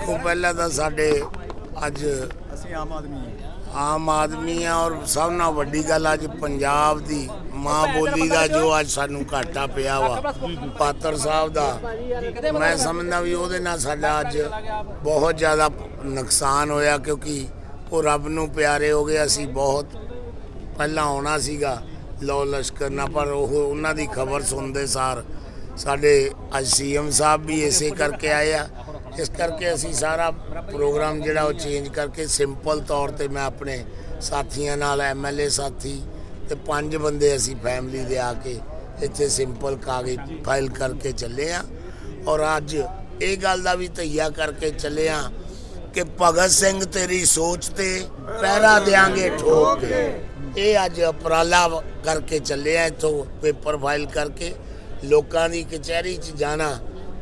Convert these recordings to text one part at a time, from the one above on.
ਦੇਖੋ ਪਹਿਲਾਂ ਤਾਂ ਸਾਡੇ ਅੱਜ ਅਸੀਂ ਆਮ ਆਦਮੀ ਆਮ ਆਦਮੀ ਆ ਔਰ ਸਭ ਨਾਲ ਵੱਡੀ ਗੱਲ ਅੱਜ ਪੰਜਾਬ ਦੀ ਮਾਂ ਬੋਲੀ ਦਾ ਜੋ ਅੱਜ ਸਾਨੂੰ ਘਾਟਾ ਪਿਆ ਵਾ ਪਾਤਰ ਸਾਹਿਬ ਦਾ ਮੈਂ ਸਮਝਦਾ ਵੀ ਉਹਦੇ ਨਾਲ ਸਾਡਾ ਅੱਜ ਬਹੁਤ ਜ਼ਿਆਦਾ ਨੁਕਸਾਨ ਹੋਇਆ ਕਿਉਂਕਿ ਉਹ ਰੱਬ ਨੂੰ ਪਿਆਰੇ ਹੋ ਗਏ ਅਸੀਂ ਬਹੁਤ ਪਹਿਲਾਂ ਆਉਣਾ ਸੀਗਾ ਲੋ ਲਸ਼ਕਰ ਨਾਲ ਪਰ ਉਹ ਉਹਨਾਂ ਦੀ ਖਬਰ ਸੁਣਦੇ ਸਾਰ ਸਾਡੇ ਅੱਜ ਸੀਐਮ ਸਾਹਿਬ ਵੀ ਇਸੇ ਕਰਕੇ ਆਏ ਆ। ਇਸ ਕਰਕੇ ਅਸੀਂ ਸਾਰਾ ਪ੍ਰੋਗਰਾਮ ਜਿਹੜਾ ਉਹ ਚੇਂਜ ਕਰਕੇ ਸਿੰਪਲ ਤੌਰ ਤੇ ਮੈਂ ਆਪਣੇ ਸਾਥੀਆਂ ਨਾਲ ਐਮਐਲਏ ਸਾਥੀ ਤੇ ਪੰਜ ਬੰਦੇ ਅਸੀਂ ਫੈਮਿਲੀ ਦੇ ਆ ਕੇ ਇੱਥੇ ਸਿੰਪਲ ਕਾਗਜ਼ ਫਾਈਲ ਕਰਕੇ ਚੱਲੇ ਆ। ਔਰ ਅੱਜ ਇਹ ਗੱਲ ਦਾ ਵੀ ਤਈਆ ਕਰਕੇ ਚੱਲੇ ਆ ਕਿ ਭਗਤ ਸਿੰਘ ਤੇਰੀ ਸੋਚ ਤੇ ਪਹਿਰਾ ਦੇਾਂਗੇ ਠੋਕ ਕੇ। ਇਹ ਅੱਜ ਉਪਰਾਲਾ ਕਰਕੇ ਚੱਲੇ ਆ ਇੱਥੋਂ ਪੇਪਰ ਫਾਈਲ ਕਰਕੇ। ਲੋਕਾਂ ਦੀ ਕਚਹਿਰੀ 'ਚ ਜਾਣਾ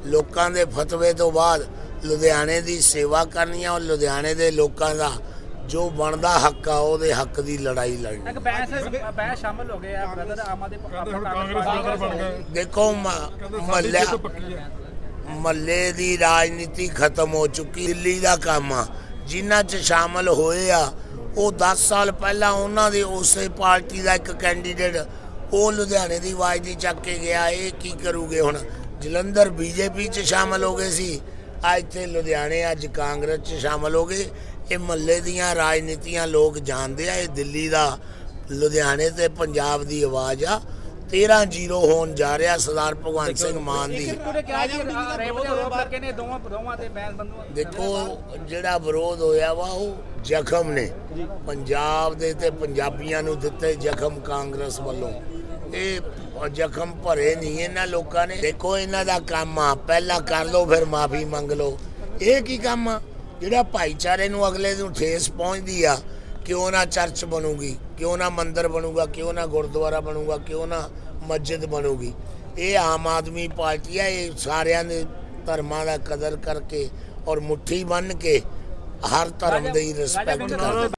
ਲੋਕਾਂ ਦੇ ਫਤਵੇ ਤੋਂ ਬਾਅਦ ਲੁਧਿਆਣੇ ਦੀ ਸੇਵਾ ਕਰਨੀ ਆ ਔਰ ਲੁਧਿਆਣੇ ਦੇ ਲੋਕਾਂ ਦਾ ਜੋ ਬਣਦਾ ਹੱਕ ਆ ਉਹਦੇ ਹੱਕ ਦੀ ਲੜਾਈ ਲੜਨੀ। ਇੱਕ ਬੈਂਸ ਬੈਂਸ ਸ਼ਾਮਲ ਹੋ ਗਏ ਆ ਬ੍ਰਦਰ ਆਮ ਹੁਣ ਕਾਂਗਰਸ ਬਣ ਗਏ ਦੇਖੋ ਮੱਲਾ ਮੱਲੇ ਦੀ ਰਾਜਨੀਤੀ ਖਤਮ ਹੋ ਚੁੱਕੀ ਦਿੱਲੀ ਦਾ ਕੰਮ ਆ। ਜਿਨ੍ਹਾਂ 'ਚ ਸ਼ਾਮਲ ਹੋਏ ਆ ਉਹ 10 ਸਾਲ ਪਹਿਲਾਂ ਉਹਨਾਂ ਦੇ ਉਸੇ ਪਾਰਟੀ ਦਾ ਇੱਕ ਕੈਂਡੀਡੇਟ ਉਹ ਲੁਧਿਆਣੇ ਦੀ ਆਵਾਜ਼ ਦੀ ਚੱਕ ਕੇ ਗਿਆ ਇਹ ਕੀ ਕਰੂਗੇ ਹੁਣ? ਜਲੰਧਰ ਬੀਜੇਪੀ 'ਚ ਸ਼ਾਮਲ ਹੋ ਗਏ ਸੀ। ਅੱਜ ਇੱਥੇ ਲੁਧਿਆਣੇ ਅੱਜ ਕਾਂਗਰਸ 'ਚ ਸ਼ਾਮਲ ਹੋ ਗਏ। ਇਹ ਮੱਲੇ ਦੀਆਂ ਰਾਜਨੀਤੀਆਂ ਲੋਕ ਜਾਣਦੇ ਆ ਇਹ ਦਿੱਲੀ ਦਾ ਲੁਧਿਆਣੇ ਤੇ ਪੰਜਾਬ ਦੀ ਆਵਾਜ਼ ਆ। 13-0 ਹੋਣ ਜਾ ਰਿਹਾ ਸਰਦਾਰ ਭਗਵੰਤ ਸਿੰਘ ਮਾਨ ਦੀ। ਤੇ ਦੇਖੋ ਜਿਹੜਾ ਵਿਰੋਧ ਹੋਇਆ ਵਾ ਉਹ ਜ਼ਖਮ ਨੇ। ਪੰਜਾਬ ਦੇ ਤੇ ਪੰਜਾਬੀਆਂ ਨੂੰ ਦਿੱਤੇ ਜ਼ਖਮ ਕਾਂਗਰਸ ਵੱਲੋਂ। ਇਹ ਜ਼ਖਮ ਭਰੇ ਨਹੀਂ ਇਹਨਾਂ ਲੋਕਾਂ ਨੇ। ਦੇਖੋ ਇਹਨਾਂ ਦਾ ਕੰਮ ਆ ਪਹਿਲਾਂ ਕਰ ਲਓ ਫਿਰ ਮਾਫੀ ਮੰਗ ਲਓ। ਇਹ ਕੀ ਕੰਮ ਆ? ਜਿਹੜਾ ਭਾਈਚਾਰੇ ਨੂੰ ਅਗਲੇ ਨੂੰ ਠੇਸ ਪਹੁੰਚਦੀ ਆ ਕਿਉਂ ਨਾ ਚਰਚ ਬਣੂਗੀ ਕਿਉਂ ਨਾ ਮੰਦਿਰ ਬਣੂਗਾ ਕਿਉਂ ਨਾ ਗੁਰਦੁਆਰਾ ਬਣੂਗਾ ਕਿਉਂ ਨਾ ਮਸਜਿਦ ਬਣੂਗੀ। ਇਹ ਆਮ ਆਦਮੀ ਪਾਰਟੀ ਆ ਇਹ ਸਾਰਿਆਂ ਦੇ ਧਰਮਾਂ ਦਾ ਕਦਰ ਕਰਕੇ ਔਰ ਮੁੱਠੀ ਬੰਨ ਕੇ ਹਰ ਧਰਮ ਦੀ ਰਿਸਪੈਕਟ ਕਰਦੇ